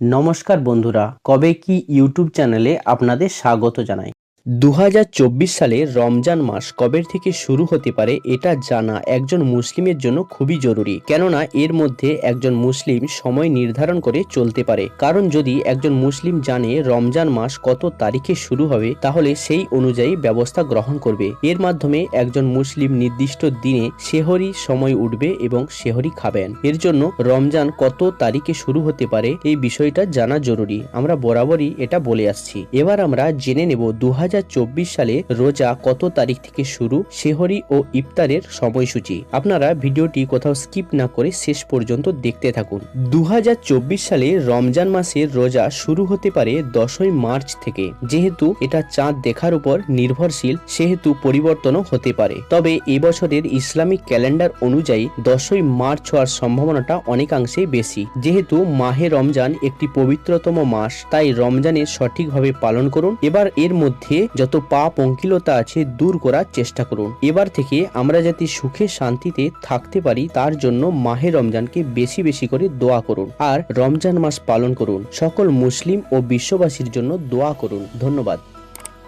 নমস্কার বন্ধুরা কবে কি ইউটিউব চ্যানেলে আপনাদের স্বাগত জানাই। দু হাজার চব্বিশ সালে রমজান মাস কবের থেকে শুরু হতে পারে এটা জানা একজন মুসলিমের জন্য খুবই জরুরি। কেননা এর মধ্যে একজন মুসলিম সময় নির্ধারণ করে চলতে পারে। কারণ যদি একজন মুসলিম জানে রমজান মাস কত তারিখে শুরু হবে, তাহলে সেই অনুযায়ী ব্যবস্থা গ্রহণ করবে। এর মাধ্যমে একজন মুসলিম নির্দিষ্ট দিনে সেহরি সময় উঠবে এবং সেহরি খাবেন। এর জন্য রমজান কত তারিখে শুরু হতে পারে এই বিষয়টা জানা জরুরি। আমরা বরাবরই এটা বলে আসছি। এবার আমরা জেনে নেব দু সালে রোজা কত তারিখ থেকে শুরু, সেহরি ও ইফতারের সময়সূচি। আপনারা ভিডিওটি কোথাও স্কিপ না করে শেষ পর্যন্ত দেখতে থাকুন। দু হাজার চব্বিশ সালে রমজান মাসের রোজা শুরু হতে পারে দশই মার্চ থেকে। যেহেতু এটা চাঁদ দেখার উপর নির্ভরশীল, সেহেতু পরিবর্তনও হতে পারে। তবে এবছরের ইসলামিক ক্যালেন্ডার অনুযায়ী দশই মার্চ হওয়ার সম্ভাবনাটা অনেকাংশেই বেশি। যেহেতু মাহে রমজান একটি পবিত্রতম মাস, তাই রমজানের সঠিকভাবে পালন করুন। এবার এর মধ্যে যত পাপ অঙ্কিলতা আছে দূর করার চেষ্টা করুন। এবার থেকে আমরা যাতে সুখে শান্তিতে থাকতে পারি, তার জন্য মাহে রমজানকে বেশি বেশি করে দোয়া করুন আর রমজান মাস পালন করুন। সকল মুসলিম ও বিশ্ববাসীর জন্য দোয়া করুন। ধন্যবাদ।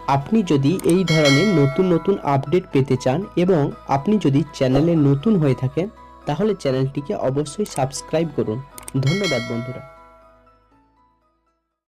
আপনি যদি এই ধরনের নতুন নতুন আপডেট পেতে চান এবং আপনি যদি চ্যানেলে নতুন হয়ে থাকেন, তাহলে চ্যানেলটিকে অবশ্যই সাবস্ক্রাইব করুন। ধন্যবাদ বন্ধুরা।